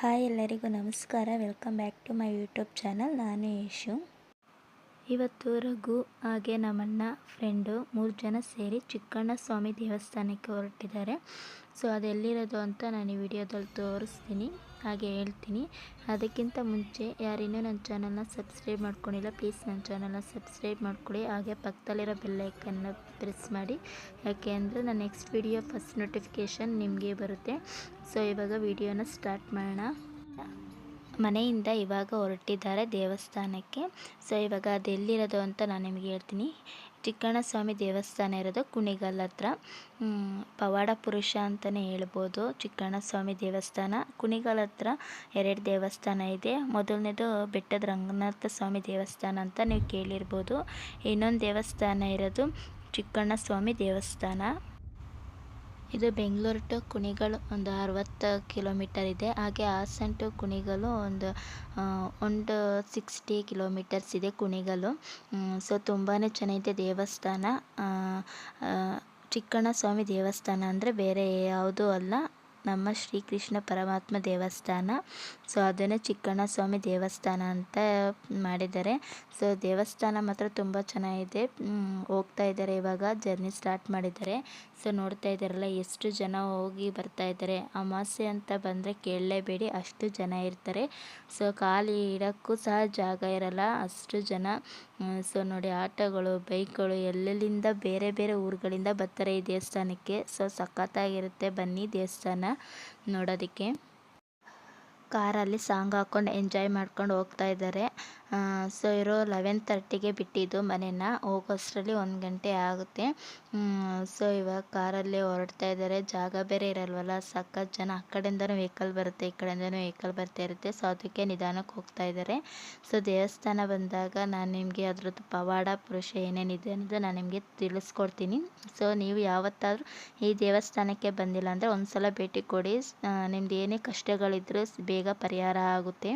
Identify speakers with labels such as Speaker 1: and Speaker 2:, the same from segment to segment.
Speaker 1: Hi ಎಲ್ಲರಿಗೂ ನಮಸ್ಕಾರ. Welcome back to my YouTube channel ನಾನು ಯೇಶು ಇವತ್ತು ರಘು ಹಾಗೆ ನಮ್ಮಣ್ಣ ಫ್ರೆಂಡು ಮೂರು ಜನ ಸೇರಿ ಚಿಕ್ಕಣ್ಣ ಸ್ವಾಮಿ ದೇವಸ್ಥಾನಕ್ಕೆ ಹೊರಟಿದ್ದಾರೆ. ಸೊ ಅದೆಲ್ಲಿರೋದು ಅಂತ ನಾನು ಈ ವಿಡಿಯೋದಲ್ಲಿ ತೋರಿಸ್ತೀನಿ, ಹಾಗೆ ಹೇಳ್ತೀನಿ. ಅದಕ್ಕಿಂತ ಮುಂಚೆ ಯಾರಿನ್ನೂ ನನ್ನ ಚಾನಲ್ನ ಸಬ್ಸ್ಕ್ರೈಬ್ ಮಾಡ್ಕೊಂಡಿಲ್ಲ, ಪ್ಲೀಸ್ ನನ್ನ ಚಾನಲ್ನ ಸಬ್ಸ್ಕ್ರೈಬ್ ಮಾಡ್ಕೊಳ್ಳಿ. ಹಾಗೆ ಪಕ್ಕದಲ್ಲಿರೋ ಬೆಲ್ಲೈಕನ್ನ ಪ್ರೆಸ್ ಮಾಡಿ. ಯಾಕೆ ಅಂದರೆ ನನ್ನ ನೆಕ್ಸ್ಟ್ ವಿಡಿಯೋ ಫಸ್ಟ್ ನೋಟಿಫಿಕೇಷನ್ ನಿಮಗೆ ಬರುತ್ತೆ. ಸೊ ಇವಾಗ ವಿಡಿಯೋನ ಸ್ಟಾರ್ಟ್ ಮಾಡೋಣ. ಮನೆಯಿಂದ ಇವಾಗ ಹೊರಟಿದ್ದಾರೆ ದೇವಸ್ಥಾನಕ್ಕೆ. ಸೊ ಇವಾಗ ಅದೆಲ್ಲಿರೋದು ಅಂತ ನಾನು ನಿಮಗೆ ಹೇಳ್ತೀನಿ. ಚಿಕ್ಕಣ್ಣ ಸ್ವಾಮಿ ದೇವಸ್ಥಾನ ಇರೋದು ಕುಣಿಗಲ್ ಹತ್ರ. ಪವಾಡ ಪುರುಷ ಅಂತಲೇ ಹೇಳ್ಬೋದು. ಚಿಕ್ಕಣ್ಣ ಸ್ವಾಮಿ ದೇವಸ್ಥಾನ. ಕುಣಿಗಲ್ ಹತ್ರ ಎರಡು ದೇವಸ್ಥಾನ ಇದೆ. ಮೊದಲನೇದು ಬೆಟ್ಟದ ರಂಗನಾಥ ಸ್ವಾಮಿ ದೇವಸ್ಥಾನ ಅಂತ ನೀವು ಕೇಳಿರ್ಬೋದು. ಇನ್ನೊಂದು ದೇವಸ್ಥಾನ ಇರೋದು ಚಿಕ್ಕಣ್ಣ ಸ್ವಾಮಿ ದೇವಸ್ಥಾನ. ಇದು ಬೆಂಗಳೂರು ಟು ಕುಣಿಗಲ್ ಒಂದು ಅರವತ್ತು ಕಿಲೋಮೀಟರ್ ಇದೆ. ಹಾಗೆ ಹಾಸನ ಟು ಕುಣಿಗಲ್ ಒಂದು ಒಂದು ಸಿಕ್ಸ್ಟಿ ಕಿಲೋಮೀಟರ್ಸ್ ಇದೆ ಕುಣಿಗಲು. ಸೊ ತುಂಬಾ ಚೆನ್ನಾಗಿದೆ ದೇವಸ್ಥಾನ. ಚಿಕ್ಕಣ್ಣ ಸ್ವಾಮಿ ದೇವಸ್ಥಾನ ಅಂದರೆ ಬೇರೆ ಯಾವುದೂ ಅಲ್ಲ. ನಮ್ಮ ಶ್ರೀಕೃಷ್ಣ ಪರಮಾತ್ಮ ದೇವಸ್ಥಾನ. ಸೊ ಅದನ್ನೇ ಚಿಕ್ಕಣ್ಣ ಸ್ವಾಮಿ ದೇವಸ್ಥಾನ ಅಂತ ಮಾಡಿದ್ದಾರೆ. ಸೊ ದೇವಸ್ಥಾನ ಮಾತ್ರ ತುಂಬ ಚೆನ್ನಾಗಿದೆ. ಹೋಗ್ತಾ ಇದ್ದಾರೆ ಇವಾಗ, ಜರ್ನಿ ಸ್ಟಾರ್ಟ್ ಮಾಡಿದ್ದಾರೆ. ಸೊ ನೋಡ್ತಾ ಇದ್ದಾರಲ್ಲ, ಎಷ್ಟು ಜನ ಹೋಗಿ ಬರ್ತಾ ಇದ್ದಾರೆ. ಅಮಾವಾಸ್ಯೆ ಅಂತ ಬಂದರೆ ಕೇಳಲೇಬೇಡಿ, ಅಷ್ಟು ಜನ ಇರ್ತಾರೆ. ಸೊ ಖಾಲಿ ಇಡೋಕ್ಕೂ ಸಹ ಜಾಗ ಇರಲ್ಲ, ಅಷ್ಟು ಜನ ಸೊ ನೋಡಿ, ಆಟೋಗಳು, ಬೈಕ್ಗಳು ಎಲ್ಲೆಲ್ಲಿಂದ ಬೇರೆ ಬೇರೆ ಊರುಗಳಿಂದ ಬರ್ತಾರೆ ಈ ದೇವಸ್ಥಾನಕ್ಕೆ. ಸೊ ಸಖತ್ತಾಗಿರುತ್ತೆ ಬನ್ನಿ ದೇವಸ್ಥಾನ ನೋಡೋದಕ್ಕೆ. ಕಾರಲ್ಲಿ ಸಾಂಗ್ ಹಾಕ್ಕೊಂಡು ಎಂಜಾಯ್ ಮಾಡ್ಕೊಂಡು ಹೋಗ್ತಾ ಇದ್ದಾರೆ. ಸೊ ಇರೋ ಲೆವೆನ್ ತರ್ಟಿಗೆ ಬಿಟ್ಟಿದ್ದು ಮನೇನ. ಹೋಗೋಷ್ಟರಲ್ಲಿ ಒಂದು ಗಂಟೆ ಆಗುತ್ತೆ. ಸೊ ಇವಾಗ ಕಾರಲ್ಲಿ ಹೊರಡ್ತಾ ಇದ್ದಾರೆ. ಜಾಗ ಬೇರೆ ಇರಲ್ವಲ್ಲ. ಸಖತ್ ಜನ ಆ ಕಡೆಯಿಂದನೂ ವೆಹಿಕಲ್ ಬರುತ್ತೆ, ಈ ಕಡೆಯಿಂದನೂ ವೆಹಿಕಲ್ ಬರ್ತಾ ಇರುತ್ತೆ. ಸೊ ಅದಕ್ಕೆ ನಿಧಾನಕ್ಕೆ ಹೋಗ್ತಾ ಇದ್ದಾರೆ. ಸೊ ದೇವಸ್ಥಾನ ಬಂದಾಗ ನಾನು ನಿಮಗೆ ಅದ್ರದ್ದು ಪವಾಡ, ಪುರುಷ ಏನೇನಿದೆ ಅನ್ನೋದು ನಾನು ನಿಮಗೆ ತಿಳಿಸ್ಕೊಡ್ತೀನಿ. ಸೊ ನೀವು ಯಾವತ್ತಾದರೂ ಈ ದೇವಸ್ಥಾನಕ್ಕೆ ಬಂದಿಲ್ಲ ಅಂದರೆ ಒಂದು ಸಲ ಭೇಟಿ ಕೊಡಿ. ನಿಮ್ದು ಏನೇ ಕಷ್ಟಗಳಿದ್ರೂ ಬೇಗ ಪರಿಹಾರ ಆಗುತ್ತೆ.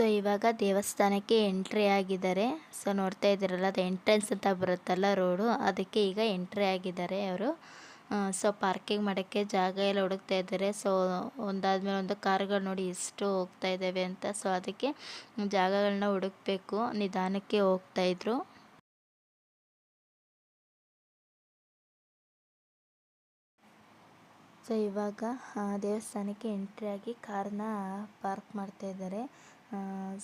Speaker 1: ಸೊ, ಇವಾಗ ದೇವಸ್ಥಾನಕ್ಕೆ ಎಂಟ್ರಿ ಆಗಿದ್ದಾರೆ. ಸೊ, ನೋಡ್ತಾ ಇದ್ದೀರಲ್ಲ, ಅದು ಎಂಟ್ರೆನ್ಸ್ ಅಂತ ಬರುತ್ತಲ್ಲ ರೋಡು ಅದಕ್ಕೆ ಈಗ ಎಂಟ್ರಿ ಆಗಿದ್ದಾರೆ ಅವರು. ಸೊ ಪಾರ್ಕಿಂಗ್ ಮಾಡೋಕ್ಕೆ ಜಾಗ ಎಲ್ಲ ಹುಡುಕ್ತಾ ಇದ್ದಾರೆ. ಸೊ, ಒಂದಾದ್ಮೇಲೆ ಒಂದು ಕಾರ್ಗಳು ನೋಡಿ ಎಷ್ಟು ಹೋಗ್ತಾ ಇದ್ದಾವೆ ಅಂತ. ಸೊ, ಅದಕ್ಕೆ ಜಾಗಗಳನ್ನ ಹುಡುಕ್ಬೇಕು. ನಿಧಾನಕ್ಕೆ ಹೋಗ್ತಾ ಇದ್ರು. ಸೊ, ಇವಾಗ ದೇವಸ್ಥಾನಕ್ಕೆ ಎಂಟ್ರಿ ಆಗಿ ಕಾರ್ನ ಪಾರ್ಕ್ ಮಾಡ್ತಾ ಇದ್ದಾರೆ.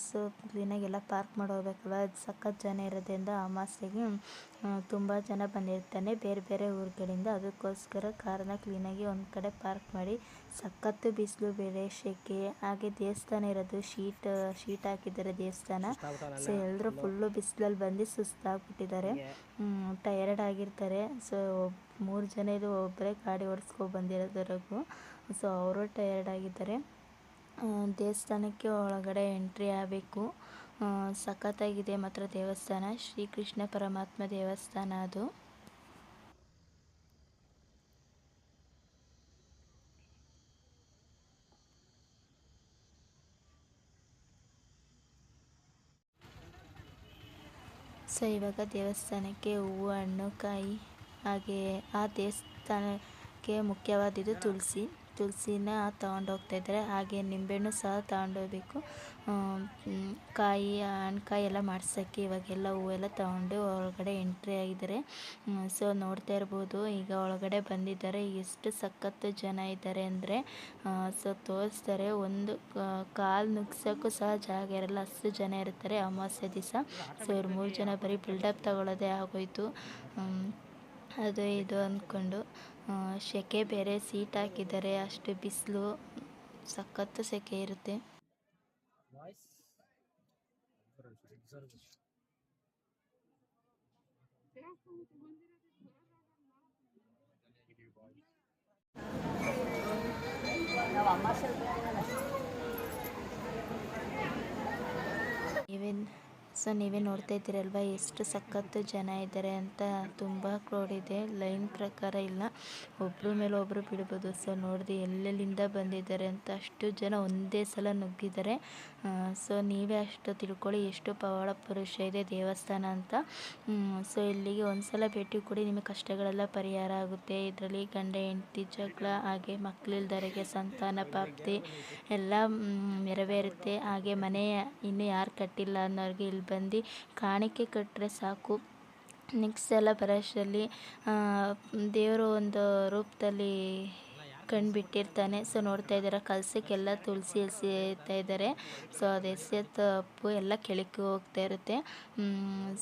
Speaker 1: ಸೊ ಕ್ಲೀನಾಗೆಲ್ಲ ಪಾರ್ಕ್ ಮಾಡಿ ಹೋಗ್ಬೇಕಲ್ವ ಸಖತ್ ಜನ ಇರೋದ್ರಿಂದ ಅಮಾಸೆಗೆ ತುಂಬ ಜನ ಬಂದಿರ್ತಾನೆ ಬೇರೆ ಬೇರೆ ಊರುಗಳಿಂದ. ಅದಕ್ಕೋಸ್ಕರ ಕಾರನ್ನ ಕ್ಲೀನಾಗಿ ಒಂದು ಕಡೆ ಪಾರ್ಕ್ ಮಾಡಿ ಸಖತ್ತು ಬಿಸಿಲು ಬೇರೆ ಶೆಕೆ ಹಾಗೆ ದೇವಸ್ಥಾನ ಇರೋದು ಶೀಟ್ ಶೀಟ್ ಹಾಕಿದ್ದಾರೆ ದೇವಸ್ಥಾನ. ಸೊ ಎಲ್ಲರೂ ಫುಲ್ಲು ಬಿಸಿಲಲ್ಲಿ ಬಂದು ಸುಸ್ತಾಗ್ಬಿಟ್ಟಿದ್ದಾರೆ. ಟಯರ್ಡ್ ಆಗಿರ್ತಾರೆ. ಸೊ ಮೂರು ಜನ ಇದು ಒಬ್ಬರೇ ಗಾಡಿ ಓಡಿಸ್ಕೊ ಬಂದಿರೋದ್ರಗೂ. ಸೊ ಅವರು ಟಯರ್ಡ್ ಆಗಿದ್ದಾರೆ. ದೇವಸ್ಥಾನಕ್ಕೆ ಒಳಗಡೆ ಎಂಟ್ರಿ ಆಗಬೇಕು. ಸಖತ್ತಾಗಿದೆ ಮಾತ್ರ ದೇವಸ್ಥಾನ. ಶ್ರೀಕೃಷ್ಣ ಪರಮಾತ್ಮ ದೇವಸ್ಥಾನ ಅದು. ಸೊ ಇವಾಗ ದೇವಸ್ಥಾನಕ್ಕೆ ಹೂವು, ಹಣ್ಣು, ಕಾಯಿ ಹಾಗೆ ಆ ದೇವಸ್ಥಾನಕ್ಕೆ ಮುಖ್ಯವಾದದ್ದು ತುಳಸಿ. ತುಳಸಿನ ತಗೊಂಡು ಹೋಗ್ತಾ ಇದ್ದಾರೆ ಹಾಗೆ ನಿಂಬೆಹಣ್ಣು ಸಹ ತಗೊಂಡೋಗ್ಬೇಕು. ಕಾಯಿ, ಹಣ್ಕಾಯಿ ಎಲ್ಲ ಮಾಡ್ಸೋಕ್ಕೆ ಇವಾಗೆಲ್ಲ ಹೂವೆಲ್ಲ ತಗೊಂಡು ಒಳಗಡೆ ಎಂಟ್ರಿ ಆಗಿದ್ದಾರೆ. ಸೊ ನೋಡ್ತಾ ಇರ್ಬೋದು, ಈಗ ಒಳಗಡೆ ಬಂದಿದ್ದಾರೆ. ಎಷ್ಟು ಸಖತ್ತು ಜನ ಇದ್ದಾರೆ ಅಂದರೆ ಸೊ ತೋರಿಸ್ತಾರೆ. ಒಂದು ಕಾಲು ನುಗ್ಸೋಕ್ಕೂ ಸಹ ಜಾಗ ಇರಲ್ಲ. ಅಷ್ಟು ಜನ ಇರ್ತಾರೆ ಅಮಾವಾಸ್ಯೆ ದಿವಸ. ಸೊ ಇವ್ರು ಮೂರು ಜನ ಬರೀ ಬಿಲ್ಡಪ್ ತಗೊಳ್ಳೋದೇ ಆಗೋಯ್ತು. ಅದು ಇದು ಅಂದ್ಕೊಂಡು. ಸೆಕೆ ಬೇರೆ ಸೀಟ್ ಹಾಕಿದ್ದಾರೆ ಅಷ್ಟು ಬಿಸಿಲು ಸಖತ್ತು ಸೆಕೆ ಇರುತ್ತೆ. ನೀವೇನು ಸೊ ನೀವೇ ನೋಡ್ತಾ ಇದ್ದೀರಲ್ವ? ಎಷ್ಟು ಸಖತ್ತು ಜನ ಇದ್ದಾರೆ ಅಂತ ತುಂಬ ಕ್ರೌಡ್ ಇದೆ. ಲೈನ್ ಪ್ರಕಾರ ಇಲ್ಲ. ಒಬ್ಬರ ಮೇಲೆ ಒಬ್ಬರು ಬಿಡ್ಬೋದು ಸೊ ನೋಡಿದೆ ಎಲ್ಲೆಲ್ಲಿಂದ ಬಂದಿದ್ದಾರೆ ಅಂತ ಅಷ್ಟು ಜನ ಒಂದೇ ಸಲ ನುಗ್ಗಿದ್ದಾರೆ. ಸೊ ನೀವೇ ಅಷ್ಟು ತಿಳ್ಕೊಳ್ಳಿ, ಎಷ್ಟು ಪವಾಡ ಪುರುಷ ಇದೆ ದೇವಸ್ಥಾನ ಅಂತ. ಸೊ ಇಲ್ಲಿಗೆ ಒಂದ್ಸಲ ಭೇಟಿ ಕೊಡಿ. ನಿಮಗೆ ಕಷ್ಟಗಳೆಲ್ಲ ಪರಿಹಾರ ಆಗುತ್ತೆ. ಇದರಲ್ಲಿ ಗಂಡ, ಹೆಂಡತಿ, ಜಗಳ, ಹಾಗೆ ಮಕ್ಕಳಿಲ್ದರಿಗೆ ಸಂತಾನ ಪ್ರಾಪ್ತಿ ಎಲ್ಲ ನೆರವೇರುತ್ತೆ. ಹಾಗೆ ಮನೆ ಇನ್ನೂ ಯಾರು ಕಟ್ಟಿಲ್ಲ ಅನ್ನೋರಿಗೆ ಇಲ್ಲಿ ಬಂದು ಕಾಣಿಕೆ ಕಟ್ಟರೆ ಸಾಕು. ನೆಕ್ಸ್ಟ್ ಸಲ ಬರೋಷ್ಟರಲ್ಲಿ ದೇವರು ಒಂದು ರೂಪದಲ್ಲಿ ಕಂಡುಬಿಟ್ಟಿರ್ತಾನೆ ಸೊ ನೋಡ್ತಾ ಇದ್ದಾರೆ? ಕಲ್ಸಕ್ಕೆಲ್ಲ ತುಳಸಿ ಎಸೆತಾ ಇದ್ದಾರೆ. ಸೊ ಅದು ಎಸೆ ಅಪ್ಪು ಎಲ್ಲ ಕೆಳಕ್ಕೆ ಹೋಗ್ತಾ ಇರುತ್ತೆ.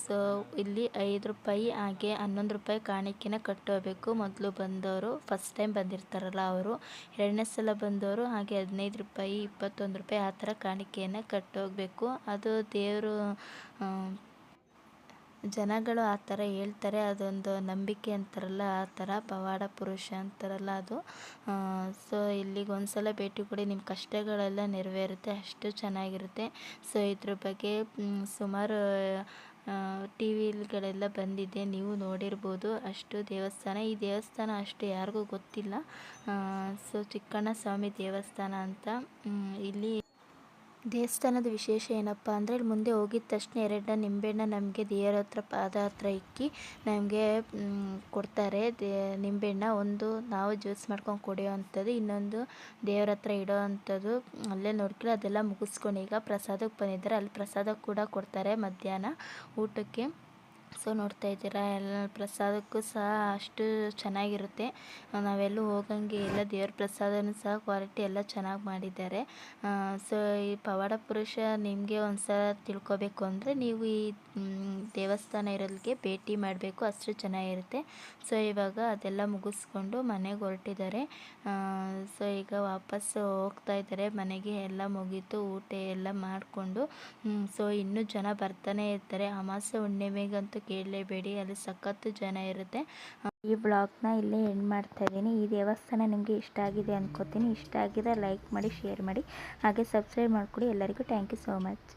Speaker 1: ಸೊ ಇಲ್ಲಿ ಐದು ರೂಪಾಯಿ ಹಾಗೆ ಹನ್ನೊಂದು ರೂಪಾಯಿ ಕಾಣಿಕೆನ ಕಟ್ಟೋಬೇಕು. ಮೊದಲು ಬಂದವರು ಫಸ್ಟ್ ಟೈಮ್ ಬಂದಿರ್ತಾರಲ್ಲ ಅವರು. ಎರಡನೇ ಸಲ ಬಂದವರು, ಹಾಗೆ ಹದಿನೈದು ರೂಪಾಯಿ, ಇಪ್ಪತ್ತೊಂದು ರೂಪಾಯಿ ಆ ಥರ ಕಾಣಿಕೆಯನ್ನು ಕಟ್ಟೋಗಬೇಕು. ಅದು ದೇವರು ಜನಗಳು ಆ ಥರ ಹೇಳ್ತಾರೆ, ಅದೊಂದು ನಂಬಿಕೆ ಅಂತಾರಲ್ಲ, ಆ ಥರ ಪವಾಡ ಪುರುಷ ಅಂತಾರಲ್ಲ ಅದು. ಸೊ ಇಲ್ಲಿಗೆ ಒಂದ್ಸಲ ಭೇಟಿ ಕೊಡಿ, ನಿಮ್ಮ ಕಷ್ಟಗಳೆಲ್ಲ ನೆರವೇರುತ್ತೆ, ಅಷ್ಟು ಚೆನ್ನಾಗಿರುತ್ತೆ. ಸೊ ಇದ್ರ ಬಗ್ಗೆ ಸುಮಾರು ಟಿ ವಿಗಳೆಲ್ಲ ಬಂದಿದೆ, ನೀವು ನೋಡಿರ್ಬೋದು. ಅಷ್ಟು ದೇವಸ್ಥಾನ, ಈ ದೇವಸ್ಥಾನ ಅಷ್ಟು ಯಾರಿಗೂ ಗೊತ್ತಿಲ್ಲ. ಸೊ ಚಿಕ್ಕಣ್ಣ ಸ್ವಾಮಿ ದೇವಸ್ಥಾನ ಅಂತ ಇಲ್ಲಿ ದೇವಸ್ಥಾನದ ವಿಶೇಷ ಏನಪ್ಪ ಅಂದರೆ ಇಲ್ಲಿ ಮುಂದೆ ಹೋಗಿದ ತಕ್ಷಣ ಎರಡನ್ನ ನಿಂಬೆಹಣ್ಣು ನಮಗೆ ದೇವರ ಹತ್ರ ಪಾದ ಹತ್ರ ಇಕ್ಕಿ ನಮಗೆ ಕೊಡ್ತಾರೆ. ದೇ, ನಿಂಬೆಹಣ್ಣ ಒಂದು ನಾವು ಜ್ಯೂಸ್ ಮಾಡ್ಕೊಂಡು ಕುಡಿಯೋ ಅಂಥದ್ದು, ಇನ್ನೊಂದು ದೇವ್ರ ಹತ್ರ ಇಡೋ ಅಂಥದ್ದು, ಅಲ್ಲೇ ನೋಡ್ಕೊಂಡು ಅದೆಲ್ಲ ಮುಗಿಸ್ಕೊಂಡು ಈಗ ಪ್ರಸಾದಕ್ಕೆ ಬಂದಿದ್ದಾರೆ. ಅಲ್ಲಿ ಪ್ರಸಾದ ಕೂಡ ಕೊಡ್ತಾರೆ ಮಧ್ಯಾಹ್ನ ಊಟಕ್ಕೆ. ಸೊ ನೋಡ್ತಾ ಇದ್ದೀರಾ? ಎಲ್ಲ ಪ್ರಸಾದಕ್ಕೂ ಸಹ ಅಷ್ಟು ಚೆನ್ನಾಗಿರುತ್ತೆ. ನಾವೆಲ್ಲೂ ಹೋಗಂಗೆ ಇಲ್ಲ ದೇವ್ರ ಪ್ರಸಾದನೂ ಸಹ ಕ್ವಾಲಿಟಿ ಎಲ್ಲ ಚೆನ್ನಾಗಿ ಮಾಡಿದ್ದಾರೆ. ಸೊ ಈ ಪವಾಡ ಪುರುಷ ನಿಮಗೆ ಒಂದು ಸಲ ತಿಳ್ಕೊಬೇಕು ಅಂದರೆ ನೀವು ಈ ದೇವಸ್ಥಾನ ಇರೋದಕ್ಕೆ ಭೇಟಿ ಮಾಡಬೇಕು, ಅಷ್ಟು ಚೆನ್ನಾಗಿರುತ್ತೆ. ಸೊ ಇವಾಗ ಅದೆಲ್ಲ ಮುಗಿಸ್ಕೊಂಡು ಮನೆಗೆ ಹೊರಟಿದ್ದಾರೆ. ಸೊ ಈಗ ವಾಪಸ್ ಹೋಗ್ತಾ ಇದ್ದಾರೆ. ಮನೆಗೆ ಎಲ್ಲ ಮುಗೀತು, ಊಟ ಎಲ್ಲ ಮಾಡಿಕೊಂಡು. ಸೊ ಇನ್ನೂ ಜನ ಬರ್ತಾನೆ ಇರ್ತಾರೆ. ಅಮಾವಾಸ್ಯೆ ಹುಣ್ಣಿಮೆಗಂತೂ ಕೇಳಲೇಬೇಡಿ ಅಲ್ಲಿ ಸಖತ್ತು ಜನ ಇರುತ್ತೆ. ಈ ಬ್ಲಾಗ್ನ ಇಲ್ಲೇ ಎಂಡ್ ಮಾಡ್ತಾ ಇದ್ದೀನಿ. ಈ ದೇವಸ್ಥಾನ ನಿಮಗೆ ಇಷ್ಟ ಆಗಿದೆ ಅನ್ಕೋತೀನಿ. ಇಷ್ಟ ಆಗಿದೆ ಲೈಕ್ ಮಾಡಿ, ಶೇರ್ ಮಾಡಿ. ಹಾಗೆ ಸಬ್ಸ್ಕ್ರೈಬ್ ಮಾಡಿಕೊಡಿ. ಎಲ್ಲರಿಗೂ ಥ್ಯಾಂಕ್ ಯು ಸೋ ಮಚ್.